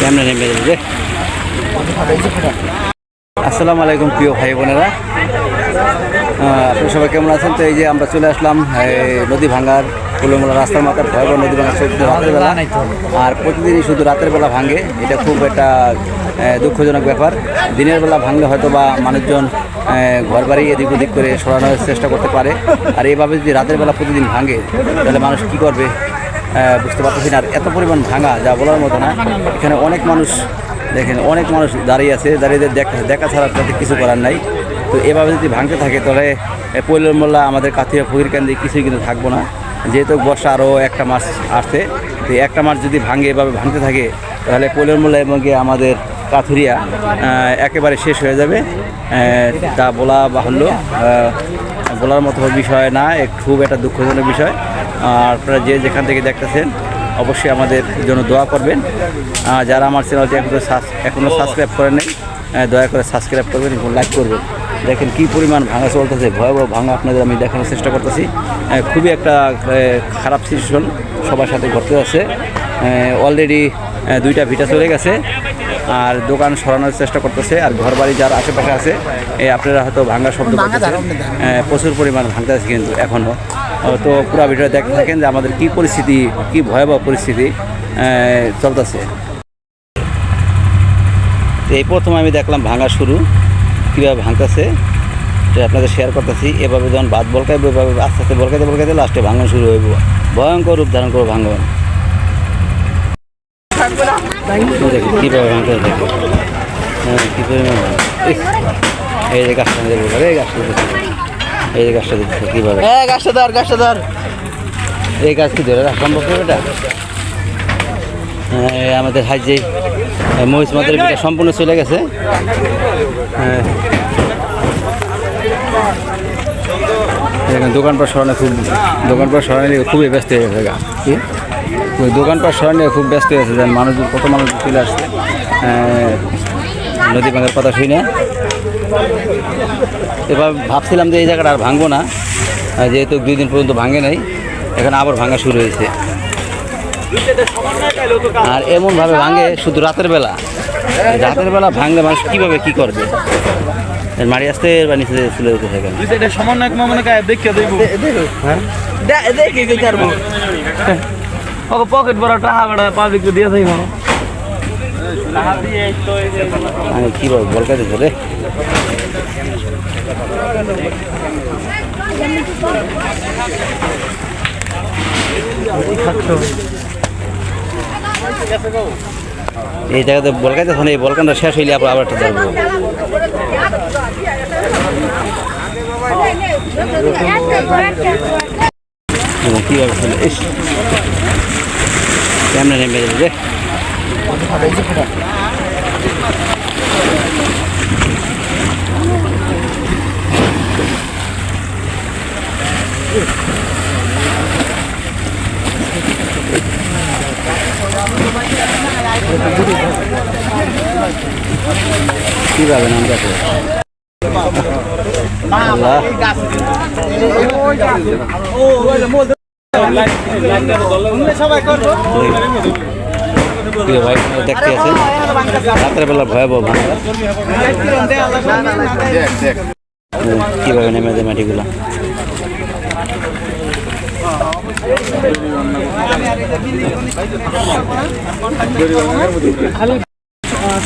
কান্না যাবে আসসালামু আলাইকুম প্রিয় ভাই বোনেরা। আহ, আপনারা সবাই কেমন আছেন? তো এই যে আমরা চলে আসলাম নদী ভাঙ্গার কুলমোলা রাস্তার মাথার ভয়াবহ নদী ভাঙা শুধু রাতের বেলা। আর প্রতিদিনই শুধু রাতের বেলা ভাঙে এটা খুব একটা দুঃখজনক ব্যাপার। দিনের বেলা ভাঙলে হয়তো বা মানুষজন ঘর বাড়ি এদিক ওদিক করে সরানোর চেষ্টা করতে পারে। আর এইভাবে যদি রাতের বেলা প্রতিদিন ভাঙে তাহলে মানুষ কি করবে? বুঝতে পারতেছি না। আর এত পরিমাণ ভাঙা যা বলার মতো না। এখানে অনেক মানুষ দেখেন অনেক মানুষ দাঁড়িয়ে আছে। দাঁড়িয়ে দেখা দেখা ছাড়া তাদের কিছু করার নাই। তো এভাবে যদি ভাঙতে থাকে তাহলে পৈলর মোল্লা আমাদের কাথিয়া ফকির কেন্দ্রে কিছুই কিন্তু থাকব না। যেহেতু বর্ষা আরও একটা মাস আসছে, তো একটা মাস যদি ভাঙে এভাবে ভাঙতে থাকে, তাহলে পৈলর মোল্লা এবং আমাদের কাথুরিয়া একেবারে শেষ হয়ে যাবে। তা বলা বাহুল্য বলার মতো বিষয় না খুব একটা দুঃখজনক বিষয়। আর আপনারা যে যেখান থেকে দেখতেছেন, অবশ্যই আমাদের জন্য দোয়া করবেন। যারা আমার চ্যানেলটি এখনও এখনও সাবস্ক্রাইব করেন নেই দয়া করে সাবস্ক্রাইব করবেন এবং লাইক করবেন। দেখেন কি পরিমাণ ভাঙা চলতেছে ভয়াবহ ভাঙা আপনাদের আমি দেখানোর চেষ্টা করতেছি। খুবই একটা খারাপ সিচুয়েশন সবার সাথে ঘটতে যাচ্ছে। অলরেডি দুইটা ভিটা চলে গেছে আর দোকান সরানোর চেষ্টা করতেছে আর ঘর বাড়ি যার আশেপাশে আছে এই আপনারা হয়তো ভাঙা শব্দ প্রচুর পরিমাণ ভাঙতে আছে কিন্তু এখনও তো পুরো ভিডিও দেখতে থাকেন যে আমাদের কি পরিস্থিতি কি ভয়াবহ পরিস্থিতি চলতেছে। এই প্রথম আমি দেখলাম ভাঙা শুরু। কীভাবে ভাঙতেছে সেটা আপনাদের শেয়ার করতেছি। এভাবে যখন বাদ বলকাইব এভাবে আস্তে আস্তে বলকাইতে বলকাইতে লাস্টে ভাঙন শুরু হইব। ভয়ঙ্কর রূপ ধারণ করব ভাঙন। দেখি কীভাবে ভাঙতে হ্যাঁ কী পরিমাণ এই যে গাছটা দেখব এই গাছটা এই যে গাছটা দেখছি কীভাবে? হ্যাঁ গাছটা ধর গাছটা ধর। এই গাছ কি ধরে রাখা সম্ভব এটা হ্যাঁ, আমাদের হাই যে মহিষ মাদের বিটা সম্পূর্ণ চলে গেছে। হ্যাঁ। দেখেন, দোকানপাট সরানো খুব দোকানপাট সরানো খুবই ব্যস্ত হয়ে গেছে গা। ওই দোকানপাট সরানো খুব ব্যস্ত হয়ে গেছে, যেন মানুষ কত মানুষ চলে আসছে। নদী ভাঙার কথা শুই না। এবার ভাবছিলাম যে এই জায়গাটা আর ভাঙবো না। যেহেতু দুই দিন পর্যন্ত ভাঙে নাই, এখানে আবার ভাঙা শুরু হয়েছে। আর এমনভাবে ভাঙে শুধু রাতের বেলা। রাতের বেলা ভাঙলে মানুষ কীভাবে কী করবে? মারি আসতে বা নিচে চলে যেতে থাকে এটা সমন্বয় মনে কায় দেখে দেব দেখে কি করব পকেট ভরা টাকা বেড়া পাবলিক দিয়ে থাকি মানো আমি কীভাবে বলকা দিতে রে এই জায়গাতে বলকাইতে থানে এই বলকানটা শেষ হইলে আবার একটা ধরবো। ইস। নেমে যাবে কীভাবে নাম দেখো আল্লাহ। প্রিয় ভাই দেখতে আছেন রাতের বেলা ভয়াবহ কীভাবে নেমে দেয় মাটিগুলো?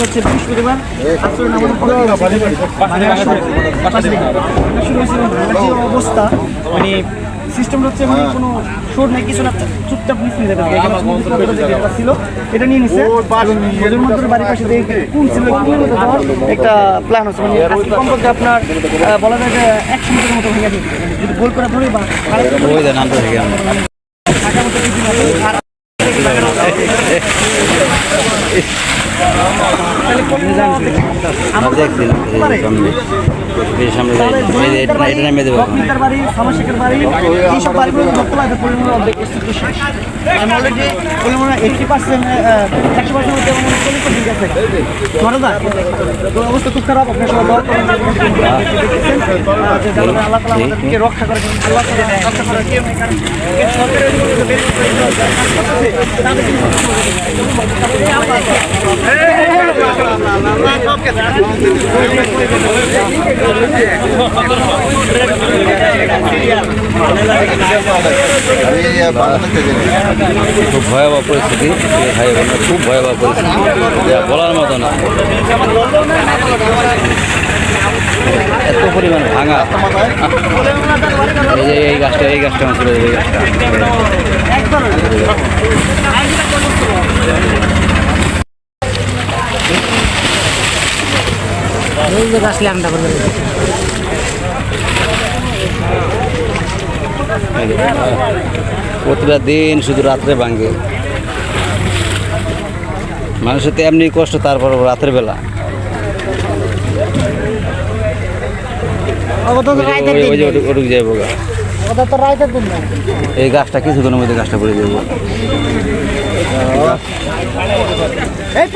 হচ্ছে বৃহস্পতিবার। আসলে আমাদের মানে শুরু যে অবস্থা। মানে হচ্ছে মানে কোনো শোর নাই কিছু না চুপচাপ নিচ নিয়ে যাবে। এখানে সমুদ্র যে ব্যাপার ছিল এটা নিয়ে নিছে। মধ্যে বাড়ির পাশে যে কোন ছিল কোন মতো দেওয়ার একটা প্ল্যান হচ্ছে মানে আজকে কমপক্ষে আপনার বলা যায় যে একশো মিটারের মতো ভেঙে দিচ্ছে যদি গোল করে ধরি বা আর অবস্থা খুব খারাপ আপনার সবাই রক্ষা করে আল্লাহ রক্ষা করার কেউ নেই কারণ সরকারের খুব ভয়াবহ পরিস্থিতি ভাই বোনের খুব ভয়াবহ পরিস্থিতি বলার মতো না এত পরিমাণ ভাঙা এই যে এই গাছটা এই গাছটা আমার যাবে এই গাছটা। এই যে গাছ ল্যাংটা করে প্রতিটা দিন শুধু রাত্রে ভাঙে। মানুষের তো এমনি কষ্ট তারপর রাতের বেলা। ওটুক যাইব গা। ওটা তো রাইতের দিন এই গাছটা কিছুক্ষণের মধ্যে গাছটা পড়ে যাব এই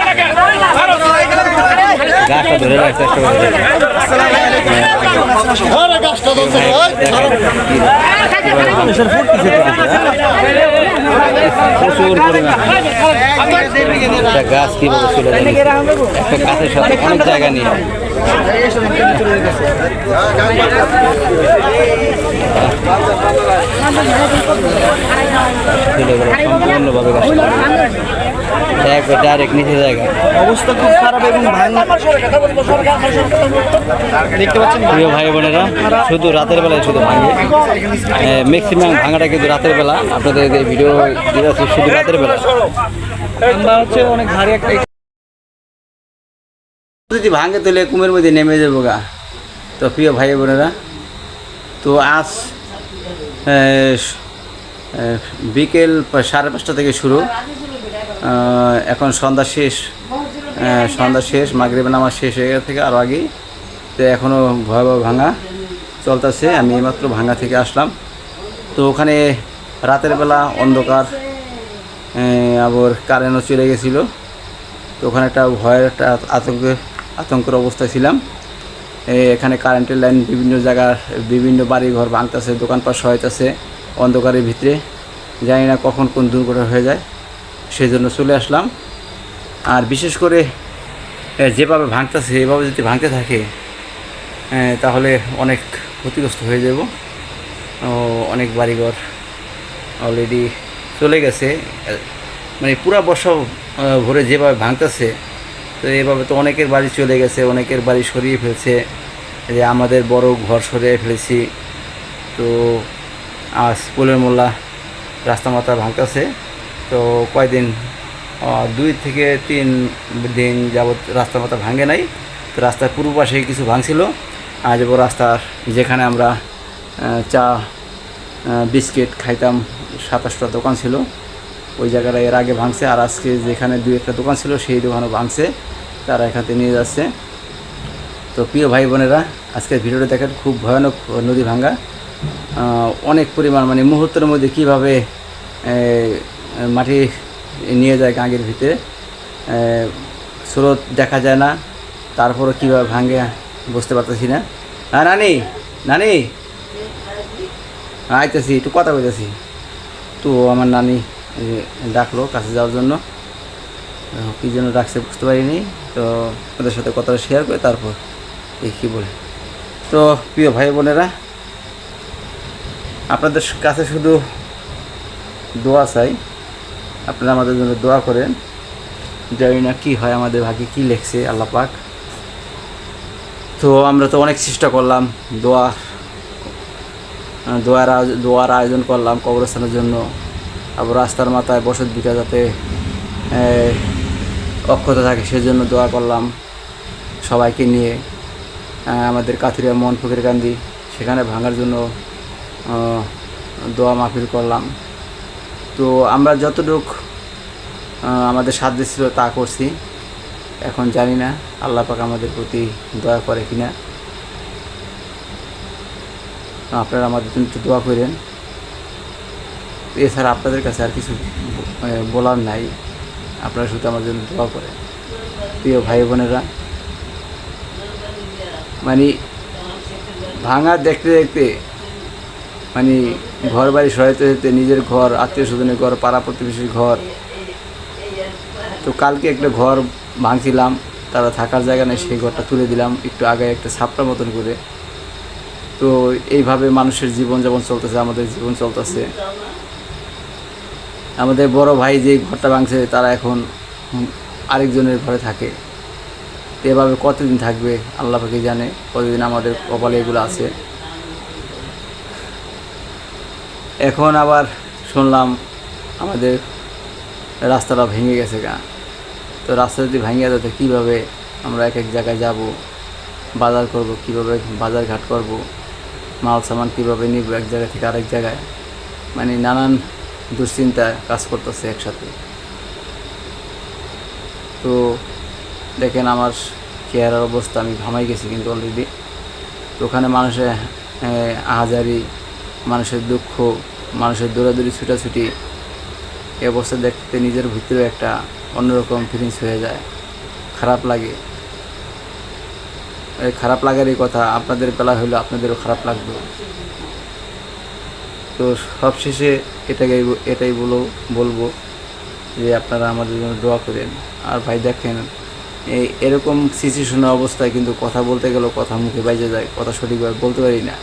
গাছটা ধরে রাখার চেষ্টা করে গেছে প্রচুর গাছ সম্পূর্ণভাবে গাছটা একবার ডাইরেক্ট নিচে জায়গা। অবস্থা খুব খারাপ এবং দেখতে পাচ্ছেন প্রিয় ভাই বোনেরা শুধু রাতের বেলায় শুধু ভাঙে। ম্যাক্সিমাম ভাঙাটা কিন্তু রাতের বেলা। আপনাদের এই ভিডিও দিয়ে শুধু রাতের বেলা। আমরা হচ্ছে অনেক ভারী একটা যদি ভাঙে তাহলে কুমের মধ্যে নেমে যাব গা। তো প্রিয় ভাই বোনেরা তো আজ বিকেল সাড়ে পাঁচটা থেকে শুরু। এখন সন্ধ্যা শেষ সন্ধ্যা শেষ মাগরিব নামাজ শেষ হয়ে গেছে থেকে আরও আগেই তো এখনও ভয়াবহ ভাঙা চলতেছে, আমি এইমাত্র ভাঙা থেকে আসলাম। তো ওখানে রাতের বেলা অন্ধকার আবার কারেন্টও চলে গেছিল। তো ওখানে একটা ভয়ের একটা আতঙ্ক, আতঙ্কের অবস্থায় ছিলাম। এখানে কারেন্টের লাইন বিভিন্ন জায়গার বিভিন্ন বাড়ি ঘর ভাঙতেছে, দোকানপাট সহায়তাছে অন্ধকারের ভিতরে। জানি না কখন কোন দুর্ঘটনা হয়ে যায়। সেই জন্য চলে আসলাম। আর বিশেষ করে যেভাবে ভাঙতেছে, এভাবে যদি ভাঙতে থাকে তাহলে অনেক ক্ষতিগ্রস্ত হয়ে যাব। অনেক বাড়িঘর অলরেডি চলে গেছে। মানে পুরা বর্ষা ভরে যেভাবে ভাঙতেছে, তো এভাবে তো অনেকের বাড়ি চলে গেছে, অনেকের বাড়ি সরিয়ে ফেলছে। যে আমাদের বড় ঘর সরিয়ে ফেলেছি, তো আজ পোলের মোল্লা রাস্তা মাথা ভাঙতেছে। তো কয়দিন দুই থেকে তিন দিন যাবৎ রাস্তা মাথা ভাঙে নাই। তো রাস্তার পূর্ব পাশে কিছু ভাঙছিল। আজ রাস্তার যেখানে আমরা চা বিস্কিট খাইতাম, সাতাশটা দোকান ছিল। ওই জায়গাটা এর আগে ভাঙছে, আর আজকে যেখানে দুই একটা দোকান ছিল, সেই দোকানও ভাঙছে। তারা এখান থেকে নিয়ে যাচ্ছে। তো প্রিয় ভাই বোনেরা, আজকের ভিডিওটা দেখেন, খুব ভয়ানক নদী ভাঙ্গা। অনেক পরিমাণ মানে মুহূর্তের মধ্যে কীভাবে মাটি নিয়ে যায় গাঙ্গের ভিতরে। স্রোত দেখা যায় না। তারপরে কীভাবে ভাঙে বুঝতে পারতেছি না। হ্যাঁ নানি নানি আইতেছি, একটু কথা বলতেছি। তো আমার নানি ডাকলো কাছে যাওয়ার জন্য। কী জন্য ডাকছে বুঝতে পারিনি। তো ওদের সাথে কথাটা শেয়ার করে তারপর এই কী বলে। তো প্রিয় ভাই বোনেরা, আপনাদের কাছে শুধু দোয়া চাই। আপনারা আমাদের জন্য দোয়া করেন, জানি না কী হয় আমাদের ভাগ্যে, কী লেখছে আল্লাহ পাক। তো আমরা তো অনেক চেষ্টা করলাম দোয়া, দোয়ার দোয়ার আয়োজন করলাম কবরস্থানের জন্য। আবার রাস্তার মাথায় বসত বিটা যাতে অক্ষত থাকে, সেজন্য দোয়া করলাম সবাইকে নিয়ে। আমাদের কাথুরিয়া মন ফকির কান্দি সেখানে ভাঙার জন্য দোয়া মাহফিল করলাম। তো আমরা যতটুক আমাদের সাধ্য ছিল তা করছি। এখন জানি না আল্লাহ পাক আমাদের প্রতি দয়া করে কিনা। আপনারা আমাদের জন্য একটু দোয়া করেন। এছাড়া আপনাদের কাছে আর কিছু বলার নাই। আপনারা শুধু আমার জন্য দোয়া করেন। প্রিয় ভাই বোনেরা মানে ভাঙা দেখতে দেখতে মানে ঘর বাড়ি সরাইতে যেতে নিজের ঘর আত্মীয় স্বজনের ঘর, পাড়া প্রতিবেশীর ঘর। তো কালকে একটা ঘর ভাঙছিলাম, তারা থাকার জায়গা নেই, সেই ঘরটা তুলে দিলাম, একটু আগে একটা ছাপড়া মতন করে। তো এইভাবে মানুষের জীবন যেমন চলতেছে, আমাদের জীবন চলতেছে। আমাদের বড় ভাই যে ঘরটা ভাঙছে, তারা এখন আরেকজনের ঘরে থাকে। এভাবে কতদিন থাকবে, আল্লাহ জানে, কতদিন আমাদের কপালে এগুলো আছে। এখন আবার শুনলাম আমাদের রাস্তাটা ভেঙে গেছে গা। তো রাস্তা যদি ভেঙে যেত কীভাবে আমরা এক এক জায়গায় যাব? বাজার করব কীভাবে? বাজার ঘাট করব? মাল সামান কীভাবে নিব এক জায়গা থেকে আরেক জায়গায়? মানে নানান দুশ্চিন্তা কাজ করতেছে একসাথে। তো দেখেন আমার চেহারার অবস্থা, আমি ঘামাই গেছি কিন্তু অলরেডি তো ওখানে মানুষের আহাজারি মানুষের দুঃখ, মানুষের দৌড়াদৌড়ি, ছুটাছুটি এ অবস্থা দেখতে নিজের ভিতরে একটা অন্যরকম ফিলিংস হয়ে যায়। খারাপ লাগে। এই খারাপ লাগারই কথা আপনাদের বেলা হলে আপনাদেরও খারাপ লাগবে। তো সবশেষে এটাকে এটাই বলো, বলব যে আপনারা আমাদের জন্য দোয়া করেন। আর ভাই দেখেন, এই এরকম সিচুয়েশনের অবস্থায় কিন্তু কথা বলতে গেলেও কথা মুখে বাইজে যায়, কথা সঠিকভাবে বলতে পারি না।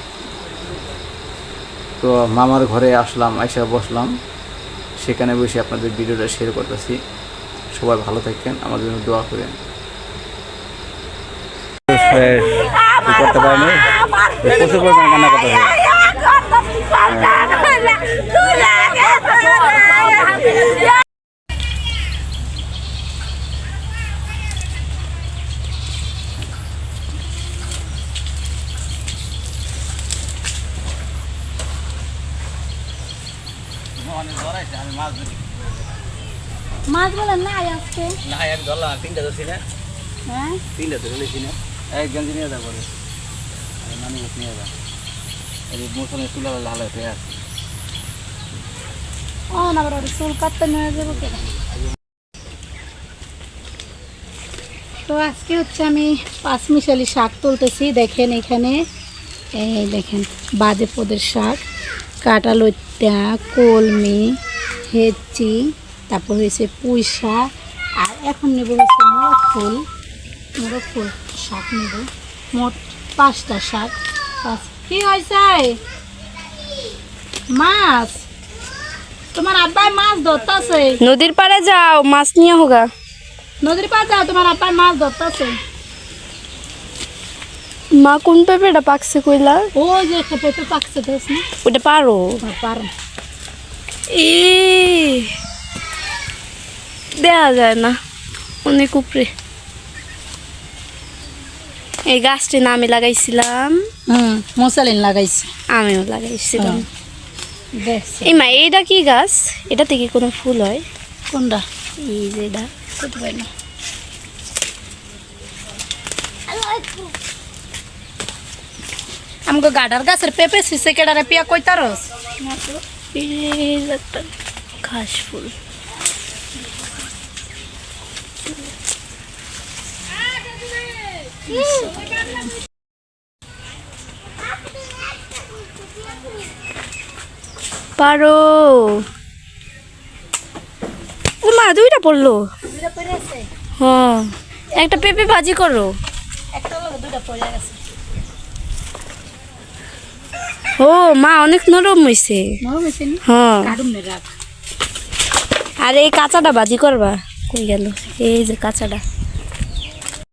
তো মামার ঘরে আসলাম আইসা বসলাম। সেখানে বসে আপনাদের ভিডিওটা শেয়ার করতেছি। সবাই ভালো থাকেন আমাদের জন্য দোয়া করেন। করতে পারিনি। প্রচুর পরিমাণে কান্না করতে হবে মাছ বলে নাই আজকে না এক ধরলাম তিনটা ধরছি না? হ্যাঁ? তিনটা ধরে নিয়েছি না। এক গঞ্জি নিয়ে যা নানি নিয়ে যা। এই মৌসুমে তুলা লাল হয়ে আছে। ও না বড় চুল কাটতে নিয়ে যাব কেন? তো আজকে হচ্ছে আমি পাঁচ মিশালি শাক তুলতেছি। দেখেন এখানে এই দেখেন বাজে পদের শাক কাটা লইটা কলমি হেচি তারপর হয়েছে পুঁই শাক আর এখন নেব হচ্ছে মোরগ ফুল। মোরগ ফুল শাক নেব। মোট পাঁচটা শাক। পাঁচ কি হয়েছে? মাছ? তোমার আব্বাই মাছ ধরতেছে। নদীর পাড়ে যাও মাছ নিয়ে হোগা। নদীর পাড়ে যাও তোমার আব্বাই মাছ ধরতেছে। মা কোন পেঁপেটা পাকছে কইলা? ও যে একটা পেঁপে পাকছে না? ওটা পারো। পারো। ই দেয়া যায় না। অনেক উপরে। এই গাছটি না আমি লাগাইছিলাম। হুম মশালিন লাগাইছে। আমিও লাগাইছিলাম। এই মা এইটা কি গাছ? এটা থেকে কোনো ফুল হয়? কোনটা? এই যে এটা। করতে পারি না? আমাকে গাডার গাছের পেঁপে শিশে কেডারে পিয়া কইতারস? ঘাস ফুল। পারো। ও মা দুইটা পড়ল। হ্যাঁ একটা পেঁপে ভাজি করো। ও মা অনেক নরম হয়েছে হ্যাঁ। আর এই কাঁচাটা ভাজি করবা। কই গেল? এই যে কাঁচাটা।